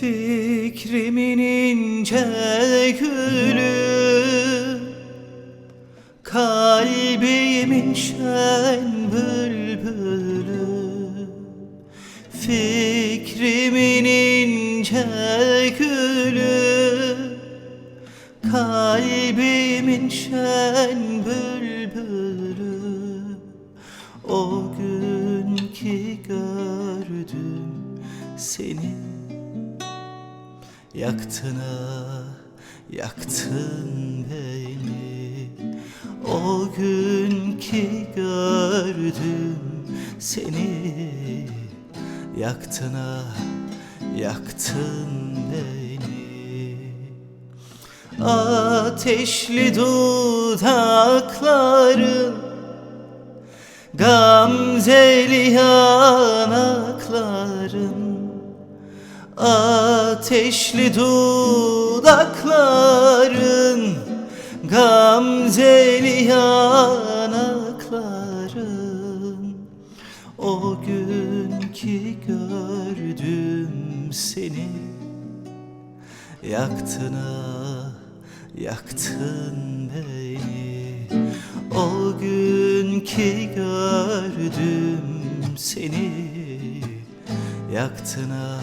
Fikrimin ince gülü Kalbimin şen bülbülü. Fikrimin ince gülü Kalbimin şen bülbülü. O gün ki gördüm seni Yaktın ah, yaktın beni. O gün ki gördüm seni. Yaktın ah, yaktın beni. Ateşli dudakların Gamzeli yanakların Ateşli dudakların Gamzeli yanakların. O gün ki gördüm seni Yaktın ah, yaktın beni. O gün ki gördüm seni Yaktın ah,